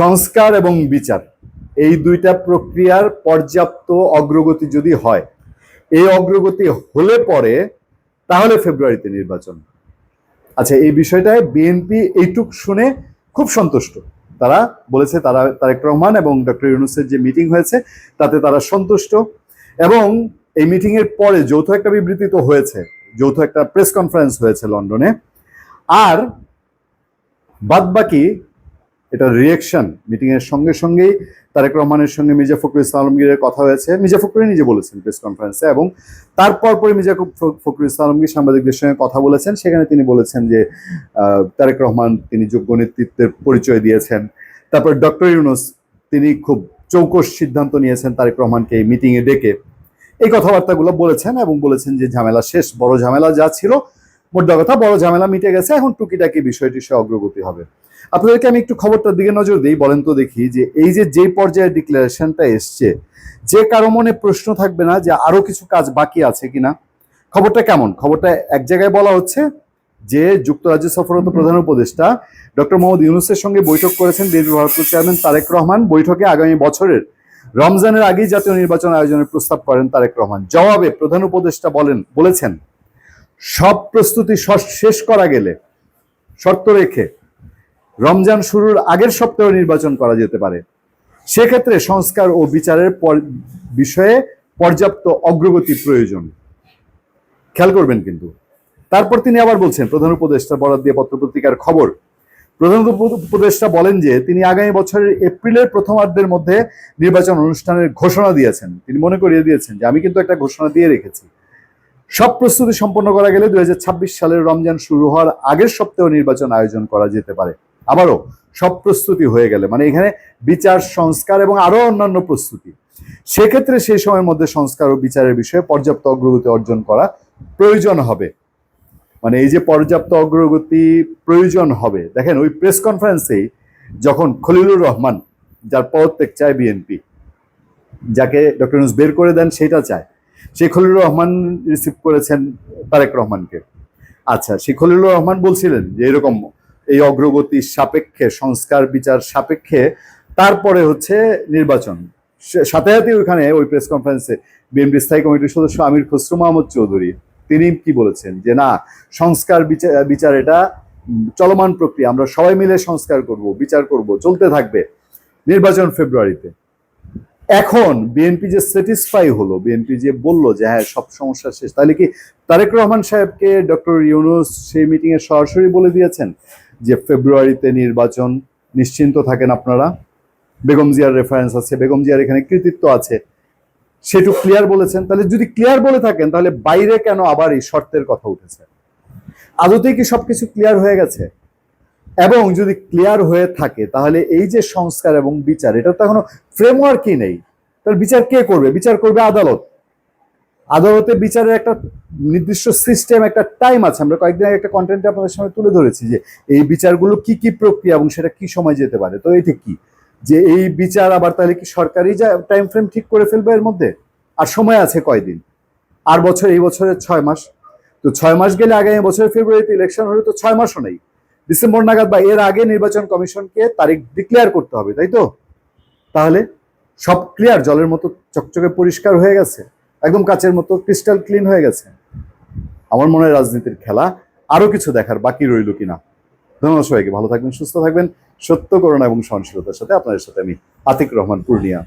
সংস্কার এবং বিচার। এই দুইটা প্রক্রিয়ার পর্যাপ্ত অগ্রগতি যদি হয়, এই অগ্রগতি হলে পরে তাহলে ফেব্রুয়ারিতে নির্বাচন। আচ্ছা এই বিষয়টায় বিএনপি এইটুক শুনে খুব সন্তুষ্ট। তারা বলেছে, তারা, তারেক রহমান এবং ডক্টর ইউনুসের যে মিটিং হয়েছে, তাতে তারা সন্তুষ্ট। এবং এই মিটিং এর পরে যৌথ একটা বিবৃতি তো হয়েছে, যৌথ একটা প্রেস কনফারেন্স হয়েছে লন্ডনে। আর বাদ এটা রিয়েকশন মিটিং এর সঙ্গে সঙ্গেই তারেক রহমানের সঙ্গে মির্জা ফখরুল ইসলাম আলমগীরের কথা হয়েছে। মির্জা ফখরুল নিজে বলেছেন প্রেস কনফারেন্সে এবং তারপর পরে মির্জা ফখরুল ইসলাম আলমগীর সাংবাদিকদের সঙ্গে কথা বলেছেন। সেখানে তিনি বলেছেন যে তারেক রহমান তিনি যোগ্য নেতৃত্বের পরিচয় দিয়েছেন। তারপর ডক্টর ইউনুস তিনি খুব চৌকস সিদ্ধান্ত নিয়েছেন তারেক রহমানকে এই মিটিংয়ে ডেকে। এই কথাবার্তাগুলো বলেছেন এবং বলেছেন যে ঝামেলা শেষ, বড় ঝামেলা যা ছিল মোদ্দা কথা বড় ঝামেলা মিটে গেছে। এখন টুকিটাকি বিষয়টি সে অগ্রগতি হবে। আপনাদেরকে আমি একটু খবরটার দিকে নজর দিই বলেন তো দেখি যে এই যে যে পর্যায়ে ডিক্লারেশনটা এসছে যে কারও মনে প্রশ্ন থাকবে না যে আরও কিছু কাজ বাকি আছে কিনা? খবরটা কেমন? খবরটা এক জায়গায় বলা হচ্ছে যে যুক্তরাজ্য সফররত প্রধান উপদেষ্টা ডক্টর মোহাম্মদ ইউনুসের সঙ্গে বৈঠক করেছেন বিএনপি ভারপ্রাপ্ত চেয়ারম্যান তারেক রহমান। বৈঠকে আগামী বছরের রমজানের আগেই জাতীয় নির্বাচন আয়োজনের প্রস্তাব করেন তারেক রহমান। জবাবে প্রধান উপদেষ্টা বলেন বলেছেন সব প্রস্তুতি শেষ করা গেলে শর্ত রেখে রমজান শুরুর আগের সপ্তাহে নির্বাচন করা যেতে পারে। সেক্ষেত্রে সংস্কার ও বিচারের বিষয়ে পর্যাপ্ত অগ্রগতি প্রয়োজন। খেয়াল করবেন কিন্তু। তারপর তিনি আবার বলছেন, প্রধান উপদেষ্টা বরাদ দিয়ে পত্রপত্রিকার খবর। প্রধান উপ- উপদেষ্টা বলেন যে, তিনি আগামী বছরের এপ্রিলের প্রথমার্ধের মধ্যে নির্বাচন অনুষ্ঠানের ঘোষণা দিয়েছেন। তিনি মনে করিয়ে দিয়েছেন যে, আমি কিন্তু একটা ঘোষণা দিয়ে রেখেছি। সব প্রস্তুতি সম্পন্ন করা গেলে দুই হাজার ছাব্বিশ সালের রমজান শুরু হওয়ার আগের সপ্তাহে নির্বাচন আয়োজন করা যেতে পারে। আবারও সব প্রস্তুতি হয়ে গেলে মানে এখানে বিচার, সংস্কার এবং আরও অন্যান্য প্রস্তুতি। সেক্ষেত্রে সেই সময়ের মধ্যে সংস্কার ও বিচারের বিষয়ে পর্যাপ্ত অগ্রগতি অর্জন করা প্রয়োজন হবে। মানে এই যে পর্যাপ্ত অগ্রগতি প্রয়োজন হবে। দেখেন, ওই প্রেস কনফারেন্সেই যখন খলিলুর রহমান, যার পদত্যাগ চায় বিএনপি, যাকে ডক্টর ইউনূস বের করে দেন, সেটা চায়। সেই খলিলুর রহমান রিসিভ করেছেন তারেক রহমানকে। আচ্ছা সেই খলিলুর রহমান বলছিলেন যে এরকম এই অগ্রগতির সাপেক্ষে, সংস্কার বিচার সাপেক্ষে তারপরে হচ্ছে নির্বাচন। সাথে সাথে ওইখানে ওই প্রেস কনফারেন্সে বিএনপি স্থায়ী কমিটির সদস্য আমির খসরু মাহমুদ চৌধুরী, তিনি কি বলেছেন যে না, সংস্কার বিচার বিচার এটা চলমান প্রক্রিয়া, আমরা সবাই মিলে সংস্কার করব, বিচার করব, চলতে থাকবে নির্বাচন ফেব্রুয়ারিতে। এখন বিএনপি যে স্যাটিসফাই হলো বিএনপি যে বলল যে হ্যাঁ সব সমস্যা শেষ, তাহলে কি তারেক রহমান সাহেবকে ডক্টর ইউনুস সেই মিটিং এ সরাসরি বলে দিয়েছেন যে ফেব্রুয়ারিতে নির্বাচন নিশ্চিন্ত থাকেন আপনারা? বেগম জিয়ার রেফারেন্স আছে, বেগম জিয়ার এখানে কৃতিত্ব আছে। সেটু ক্লিয়ার বলেছেন। তাহলে যদি ক্লিয়ার বলে থাকেন, তাহলে বাইরে কেন আবার এই শর্তের কথা উঠেছে? আদতেই কি সবকিছু ক্লিয়ার হয়ে গেছে? এবং যদি ক্লিয়ার হয়ে থাকে, তাহলে এই যে সংস্কার এবং বিচার, এটা তো এখনও ফ্রেমওয়ার্কই নেই। তাহলে বিচার কে করবে? বিচার করবে আদালত। আদালতে বিচারের একটা নির্দিষ্ট সিস্টেম একটা টাইম আছে। আমরা কয়েকদিন আগে একটা কন্টেন্ট আপনাদের সামনে তুলে ধরেছি যে, এই বিচারগুলো কি কি প্রক্রিয়া এবং সেটা কি সময় যেতে পারে? তো এটা কি? যে এই বিচার আবার তাহলে কি সরকারি যা টাইম ফ্রেম ঠিক করে ফেলবে এর মধ্যে? আর সময় আছে কয়দিন? আর বছর, এই বছরের ছয় মাস। তো ছয় মাস গেলে আগামী বছরের ফেব্রুয়ারিতে ইলেকশন হলে তো ছয় মাসও নেই। ডিসেম্বর নাগাদ বা এর আগে নির্বাচন কমিশনকে তারিখ ডিক্লেয়ার করতে হবে, তাই তো? তাহলে সব ক্লিয়ার জলের মতো চকচকে পরিষ্কার হয়ে গেছে, একদম কাচের মতো ক্রিস্টাল ক্লিন হয়ে গেছে। আমার মনে হয় রাজনীতির খেলা আরও কিছু দেখার বাকি রইল কিনা। ধন্যবাদ সবাইকে, ভালো থাকবেন, সুস্থ থাকবেন, সত্য, করুণা এবং সহনশীলতার সাথে আপনাদের সাথে আমি আতিক রহমান, পূর্ণিয়া।